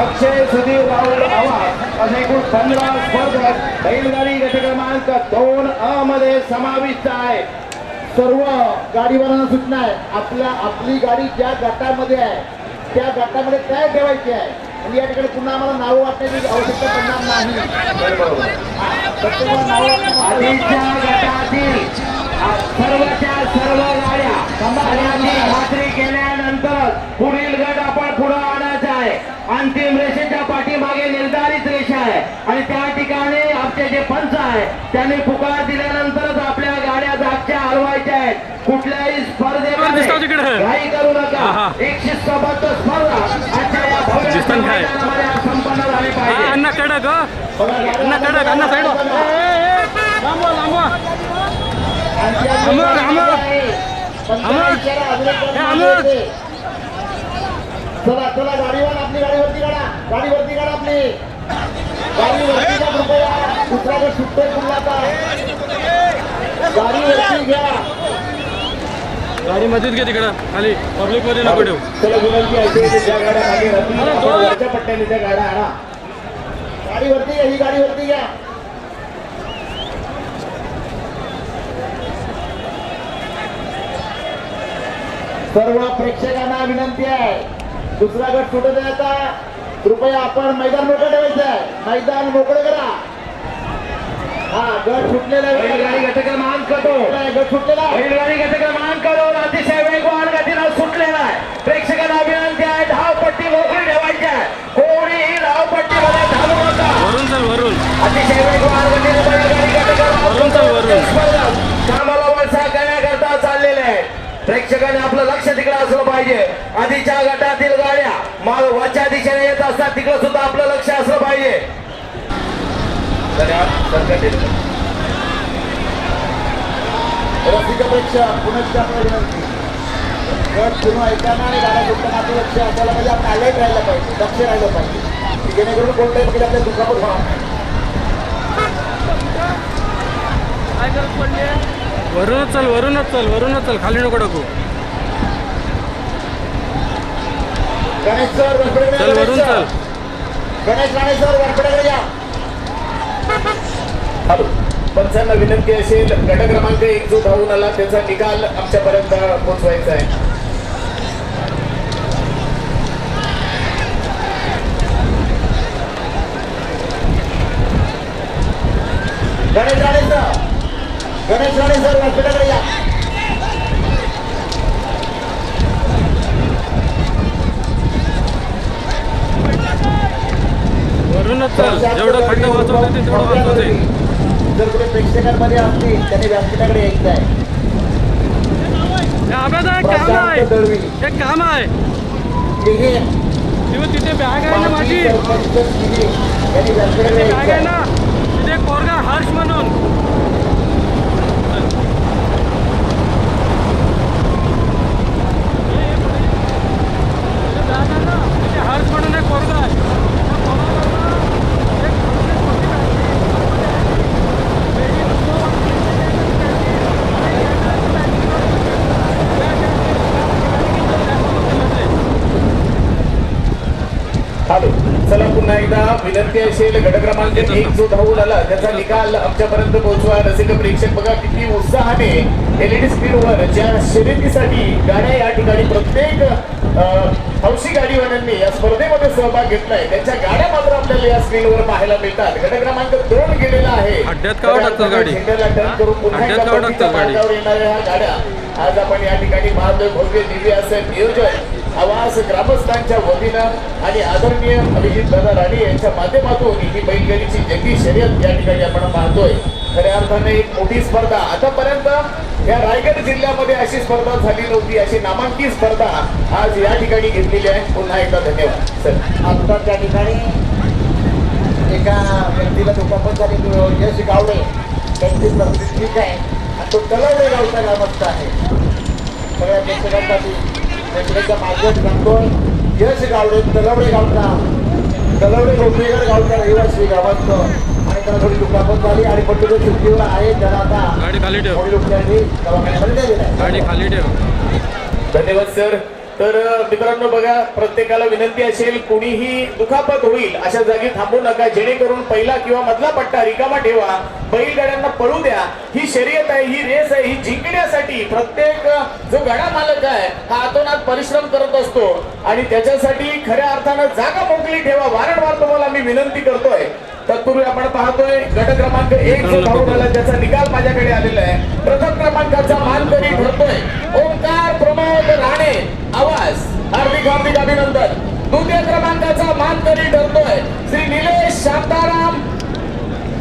अक्षय सुधीर राहुल आवाज असे एकूण पंधरा स्पर्धक बैलगाडी गट क्रमांक दोन अ मध्ये समाविष्ट आहे. सर्व गाडीवाल्यांना सूचना आहे आपल्या आपली गाडी ज्या गटामध्ये आहे त्या गटामध्ये काय ठेवायची आहे? आणि या ठिकाणी पुन्हा आम्हाला नावं वाटण्याची आवश्यकता पडणार नाही. गटातील सर्वच्या सर्व गाड्या खात्री केल्यानंतर पुढील गट आपण पुढे आणायचा आहे अंतिम रेषेच्या पाठीमागे निर्धारित रेषा आहे. आणि त्या ठिकाणी आमचे जे पंच आहे त्यांनी पुकार दिल्यानंतरच आपल्या गाड्या जागच्या हलवायच्या आहेत. कुठल्याही स्पर्धेमध्ये. काही करू नका. हा. एक शिस्तबद्ध स्पर्धा. आजच्या या संपन्न झाली पाहिजे. अण्णा कडक. अण्णा कडक अण्णा साईड लांबवा लांबवा आमच्या अमोल, अमोल. आहे. पण त्याला अमोल. इशारा अजून एक हे बार अमोल. येते. चला चला गाडीवर आपली गाडीवरती काढा गाडीवरती काढा आपली. गाडीवरती घ्या कृपया. दुसरा गट सुटतोय पुढला आता गाडीवरती घ्या. गाडी मध्येच घे तिकडं. खाली. पब्लिकमध्ये नको ठेवू. चला विनंती आहे की गाड्या वरच्या पट्ट्याने त्या गाड्या आणा. गाडीवरती घ्या ही गाडीवरती घ्या. सर्व प्रेक्षकांना विनंती आहे. दुसरा गट सुटत आहे कृपया आपण मैदान मोकळं ठेवायचं आहे. मैदान मोकळं करा. हा गट सुटलेला आहे बैलगाडी गट क्रमांक दोन गट सुटलेला आहे बैलगाडी गट क्रमांक दोन अतिशय वेगवान गतीनं सुटलेला आहे प्रेक्षकांना विनंती आहे धावपट्टी मोकळी ठेवायची आहे कोणीही धावपट्टीमध्ये धावू नका वरून चल वरून अतिशय वेगवान गतीनं बैलगाडी गट क्रमांक वरून चल, वरून. दोन स्पर्धक कामाला वळसा करण्याकरता चाललेले आहेत प्रेक्षकांनी तिकडे असलं पाहिजे. आधीच्या गटातील गाड्या वरच्या दिशेने येत असतात तिकडे सुद्धा आपलं लक्ष असलं पाहिजे. रसिकपेक्षा पुनश्च आपल्याला विनंती. गट पुन्हा ऐकायला आणि गाड्या सुटताना आपलं लक्ष असायला पाहिजे. आपण अलर्ट राहायला पाहिजे लक्ष राहिलं पाहिजे. जेणेकरून कोणत्याही प्रकारे आपल्या दुखापत होणार नाही. वरूनच चल वरूनच चल वरूनच चल. खाली नको टाकू. गणेश सर चल वरून गणेश चल. गणेश राणे सर वरपडेकडे या. हॅलो. पंचांना विनंती असेल गट क्रमांक एक जो धावून आला त्याचा निकाल आमच्यापर्यंत पोहोचवायचा आहे. गणेश राणे सर गणेश राणे सर चल जेवढं खड्ड वाचवता येते तेवढं वाचवता जर कुठे प्रेक्षकांमध्ये असतील त्यांनी व्यासपीठाकडे यायचं आहे हे काम आहे. हे काम आहे. तिथे बॅग आहे ना माझी? बॅग आहे ना? तिथे एक पोरगा हर्ष म्हणून तिथे बॅग आहे ना तिथे हर्ष म्हणून एक पोरगा आहे त्या पोराला ना एक छोटी मोठी बॅग हॅलो चला पुन्हा एकदा विनंती असेल गट क्रमांक एक जो धावून आला त्याचा निकाल आमच्यापर्यंत पोहोचवा. रसिक प्रेक्षक बघा किती उत्साहाने एलईडी स्क्रीनवर ज्या शर्यतीसाठी गाड्या या ठिकाणी प्रत्येक हौशी गाडीवाल्यांनी या स्पर्धेमध्ये सहभाग घेतलाय. त्यांच्या गाड्या मात्र आपल्याला या स्क्रीनवर पाहायला मिळतात. गट क्रमांक दोन गेलेला आहे? झेंड्याला टर्न करून पुन्हा एकदा येणाऱ्या गाड्या. आज आपण या ठिकाणी पाहतोय भव्य दिव्य असं नियोजन. आवास ग्रामस्थांच्या वतीनं आणि आदरणीय अभिजित दादा राणे यांच्या माध्यमातून ही बैलगाडीची जंगी शर्यत या ठिकाणी आपण पाहतोय. खऱ्या अर्थाने एक मोठी स्पर्धा. आतापर्यंत या रायगड जिल्ह्यामध्ये अशी स्पर्धा झाली नव्हती अशी नामांकित स्पर्धा आज या ठिकाणी घेतलेली आहे. पुन्हा एकदा धन्यवाद. सर आता त्या ठिकाणी एका व्यक्तीला दुखापत झाली. यश गावडे. त्यांची प्रकृती ठीक आहे. आणि तो तलवडे गावचा ग्रामस्थ आहे. सगळ्या प्रेक्षकांसाठी प्रेक्षकांच्या मार्गात सांगतोय यश गावडे तलवडे गावचा तलवडे गोपीगड गावचा रहिवासी ग्रामस्थ आणि त्याला थोडी दुखापत झाली आणि पट्टू सुट्टीवर आहे त्याला आता गाडी खाली ठेव. उपचारांनी दवाखान्यामध्ये आहे. गाडी खाली ठेव. धन्यवाद सर. तर मित्रांनो बघा प्रत्येकाला विनंती असेल कुणीही दुखापत होईल अशा जागी थांबू नका. जेणेकरून पहिला किंवा मधला पट्टा रिकामा ठेवा बैलगाड्यांना पळू द्या. ही शर्यत आहे ही रेस आहे ही जिंकण्यासाठी प्रत्येक जो गडा मालक आहे हा आतोनात परिश्रम करत असतो. आणि त्याच्यासाठी खऱ्या अर्थानं जागा मोकळी ठेवा. वारंवार तुम्हाला मी विनंती करतोय. तत्पूर्वी आपण पाहतोय गट क्रमांक एक जो धावून आला त्याचा निकाल माझ्याकडे आलेला आहे. प्रथम क्रमांकाचा मानकरी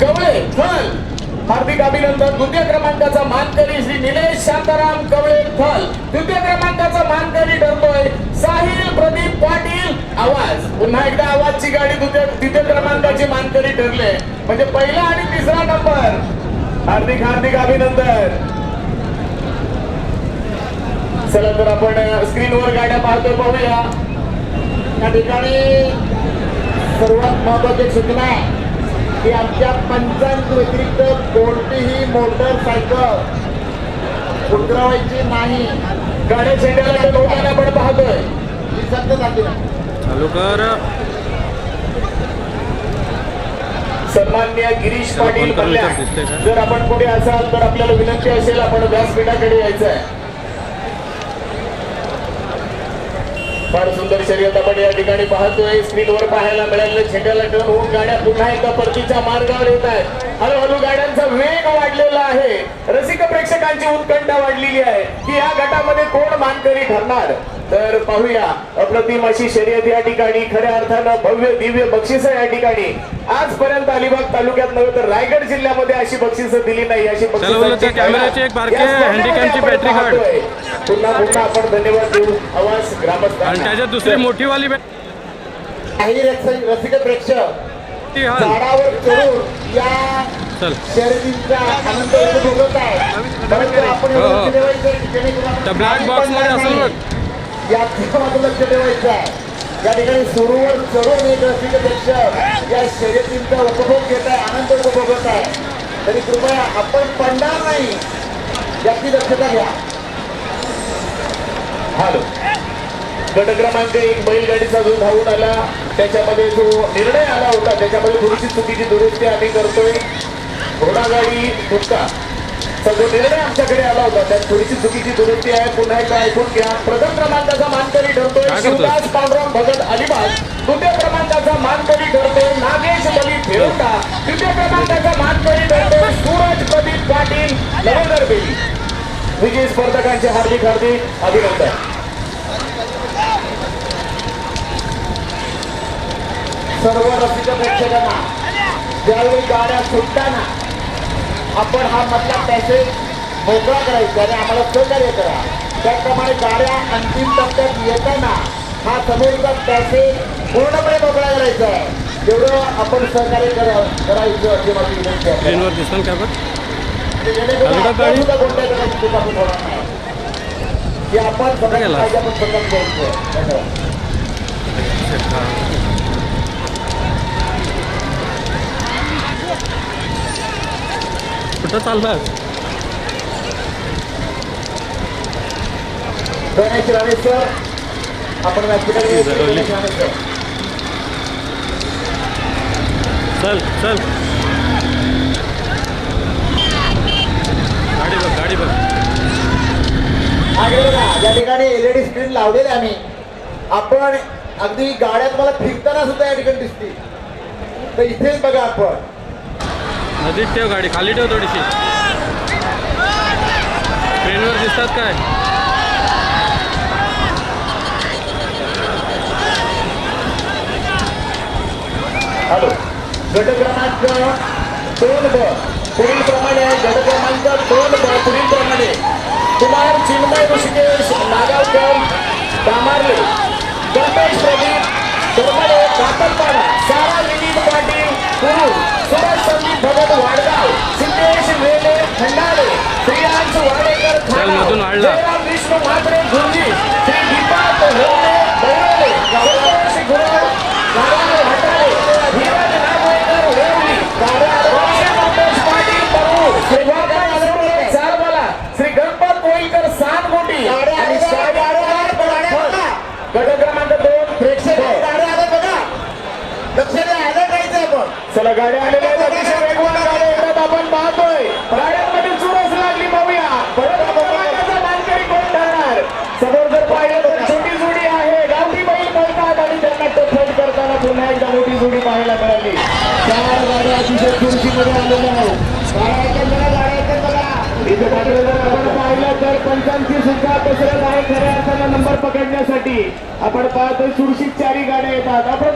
कवळे थल हार्दिक अभिनंदन. द्वितीय क्रमांकाचा मानकरी श्री निलेश शांताराम कवळे थल द्वितीय क्रमांकाचा मानकरी ठरतोय साहिल प्रदीप पाटील. आवाज. पुन्हा एकदा आवाजची गाडी द्वितीय क्रमांकाची मानकरी ठरले. म्हणजे पहिला आणि तिसरा नंबर. हार्दिक हार्दिक अभिनंदन. चला तर आपण स्क्रीनवर गाड्या पाहतोय पाहूया. या ठिकाणी सर्वात महत्वाची सूचना आहे की आमच्या पंचांत व्यतिरिक्त कोणतीही मोटरसायकल उतरवायची नाही. होताना आपण पाहतोय. ही सत्य जाती चालू कर. सन्मान्य गिरीश पाटील? जर आपण पुढे असाल तर आपल्याला विनंती असेल आपण व्यासपीठाकडे यायचं आहे फार सुंदर शर्यत आपण या ठिकाणी पाहतोय. स्क्रीनवर पाहायला मिळालेलं झेंड्याला टर्न होऊन गाड्या पुन्हा एकदा परतीच्या मार्गावर येत आहेत. हळूहळू गाड्यांचा वेग वाढलेला आहे. रसिक प्रेक्षकांची उत्कंठा वाढलेली आहे की या गटामध्ये कोण मानकरी ठरणार? तर पाहूया. अप्रतिम अशी शर्यत या ठिकाणी. खऱ्या अर्थानं भव्य दिव्य बक्षिस या ठिकाणी. आजपर्यंत अलिबाग तालुक्यात नव्हे तर रायगड जिल्ह्यामध्ये अशी बक्षिसं दिली नाही. अशी बॅटरी काढ. पुन्हा पुन्हा आपण धन्यवाद देऊ. आवाज ग्रामस्थांना. आणि त्याच्यात दुसरी मोठीवाली काही रस- रसिक प्रेक्षक झाडावर चढून या शर्यतींचा आनंद आहे. परंतु आपण हो, हो. आपण मध्ये असेल. बघ. लक्ष ठेवायचं आहे. या ठिकाणी सुरूवर चढून एक रसिक प्रेक्षक या शर्यतींचा उपभोग घेत आहे आनंद उपभोगत आहे. तरी कृपया आपण पडणार नाही. याची दक्षता घ्या. हॅलो. गट क्रमांक एक बैलगाडीचा जो धावून आला त्याच्यामध्ये जो निर्णय आला होता त्याच्यामध्ये थोडीशी चुकीची दुरुस्ती आम्ही करतोय. घोडागाडी तुटका. चा जो निर्णय आमच्याकडे आला होता त्यात थोडीशी चुकीची दुरुस्ती आहे. पुन्हा एकदा ऐकून घ्या. प्रथम क्रमांकाचा मानकरी ठरतोय? शिवदास पांडुरंग भगत अलिबाग. द्वितीय क्रमांकाचा मानकरी ठरतोय नागेश बली फेरोटा तृतीय क्रमांकाचा मानकरी ठरतोय सूरज प्रदीप पाटील नवगर बेली. विजयी स्पर्धकांचे हार्दिक हार्दिक अभिनंदन. सर्व रसिक प्रेक्षकांना ज्यावेळी गाड्या सुटताना आपण हा मधला पॅसेज मोकळा करायचा आणि आम्हाला सहकार्य करा. त्याप्रमाणे गाड्या अंतिम टप्प्यात येताना हा समोरचा पॅसेज पूर्णपणे मोकळा करायचा. आहे तेवढं आपण सहकार्य करा करायचं अशी माझी विनंती आहे. कुठं चाललास? गणेश आपण चल चल गाडी बघ गाडी बघ मागे बघा या ठिकाणी एलईडी स्क्रीन लावलेली आम्ही. आपण अगदी गाड्या तुम्हाला फिरताना सुद्धा या ठिकाणी दिसतील. तर इथेच बघा आपण. नदीत ठेव गाडी खाली ठेव थोडीशी. ट्रेनवर दिसतात काय? हॅलो. गट क्रमांक दोन ब. पुढील प्रमाणे गट क्रमांक दोन ब. पुढील प्रमाणे কুমার চিন্ময় ঋষিকেশ নাগালকম কামারলে গণেশ প্রদীপ ধর্মলে কাতল मिळाली चार गाड्या अतिशय चुरशीमध्ये आलेल्या आहेत. इथे मात्र जर आपण पाहिलं तर पंचांची सुद्धा कसरत आहे खऱ्या अर्थानं नंबर पकडण्यासाठी. आपण पाहतोय सुरक्षित चारी गाड्या येतात. आपण